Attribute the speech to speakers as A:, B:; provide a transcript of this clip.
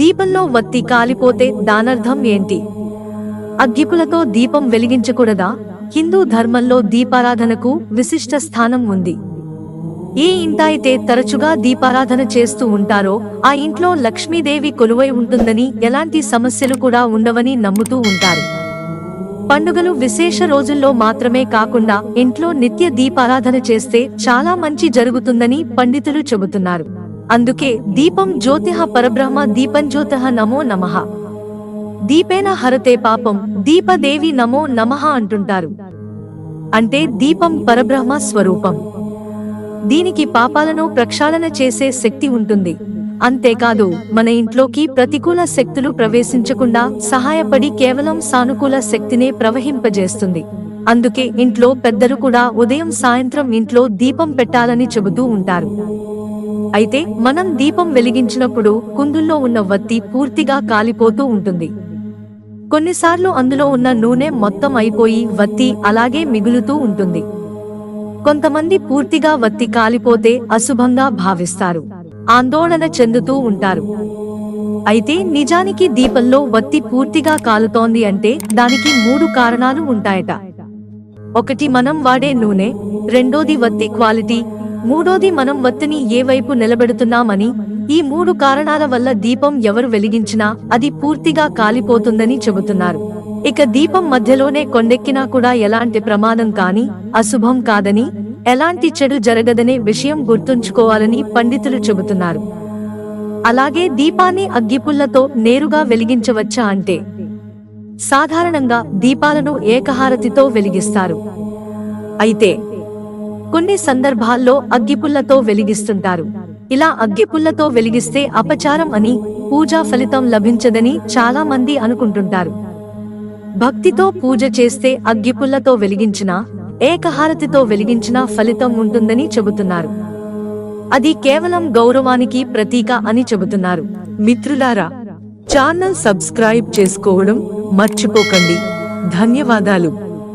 A: దీపంలో వత్తి కాలిపోతే దానర్థం ఏంటి? అగ్గిపులతో దీపం వెలిగించకూడదా? హిందూ ధర్మంలో దీపారాధనకు విశిష్ట స్థానం ఉంది. ఏ ఇంట అయితే తరచుగా దీపారాధన చేస్తూ ఉంటారో ఆ ఇంట్లో లక్ష్మీదేవి కొలువై ఉంటుందని ఎలాంటి సమస్యలు కూడా ఉండవని నమ్ముతూ ఉంటారు. పండుగలు విశేష రోజుల్లో మాత్రమే కాకుండా ఇంట్లో నిత్య దీపారాధన చేస్తే చాలా మంచి జరుగుతుందని పండితులు చెబుతున్నారు. అందుకే దీపం జ్యోతిహ పరబ్రహ్మ దీపం జ్యోతిహ నమో నమః. దీపేన హరతే పాపం దీపదేవి నమో నమః అంటుంటారు. అంటే దీపం పరబ్రహ్మ స్వరూపం. దీనికి పాపాలను ప్రక్షాళన చేసే శక్తి ఉంటుంది. అంతేకాదు మన ఇంట్లోకి ప్రతికూల శక్తులు ప్రవేశించకుండా సహాయపడి కేవలం సానుకూల శక్తినే ప్రవహింపజేస్తుంది. అందుకే ఇంట్లో పెద్దలు కూడా ఉదయం సాయంత్రం ఇంట్లో దీపం పెట్టాలని చెబుతూ ఉంటారు. అయితే మనం దీపం వెలిగించినప్పుడు కుందుల్లో ఉన్న వత్తి పూర్తిగా కాలిపోతూ ఉంటుంది. కొన్నిసార్లు అందులో ఉన్న నూనె మొత్తం అయిపోయి వత్తి అలాగే మిగులుతూ ఉంటుంది. కొంతమంది పూర్తిగా వత్తి కాలిపోతే అశుభంగా భావిస్తారు. ఆందోళన చెందుతూ ఉంటారు. అయితే నిజానికి దీపంలో వత్తి పూర్తిగా కాలుతోంది అంటే దానికి మూడు కారణాలు ఉంటాయట. ఒకటి మనం వాడే నూనె రెండోది వత్తి క్వాలిటీ మూడోది మనం వత్తిని ఏ వైపు నిలబెడుతున్నామని ఈ మూడు కారణాల వల్ల దీపం ఎవరు వెలిగించినా అది పూర్తిగా కాలిపోతుందని చెబుతున్నారు. ఇక దీపం మధ్యలోనే కొండెక్కినా కూడా ఎలాంటి ప్రమాదం కాని అశుభం కాదని ఎలాంటి చెడు జరగదనే విషయం గుర్తుంచుకోవాలని పండితులు చెబుతున్నారు. అలాగే దీపాన్ని అగ్గిపుల్లతో నేరుగా వెలిగించవచ్చా అంటే సాధారణంగా దీపాలను ఏకహారతితో వెలిగిస్తారు. అయితే కొన్ని సందర్భాల్లో అగ్గిపుల్లతో వెలిగిస్తుంటారు. ఇలా అగ్గిపుల్లతో వెలిగిస్తే అపచారం అని పూజా ఫలితం లభించదని చాలా మంది అనుకుంటుంటారు. భక్తితో పూజ చేస్తే అగ్గిపుల్లతో వెలిగించినా ఏకహారతితో వెలిగించినా ఫలితం ఉంటుందని చెబుతున్నారు. అది కేవలం గౌరవానికి ప్రతీక అని చెబుతున్నారు.
B: మిత్రులారా ఛానల్ సబ్స్క్రైబ్ చేసుకోవడం మర్చిపోకండి. ధన్యవాదాలు.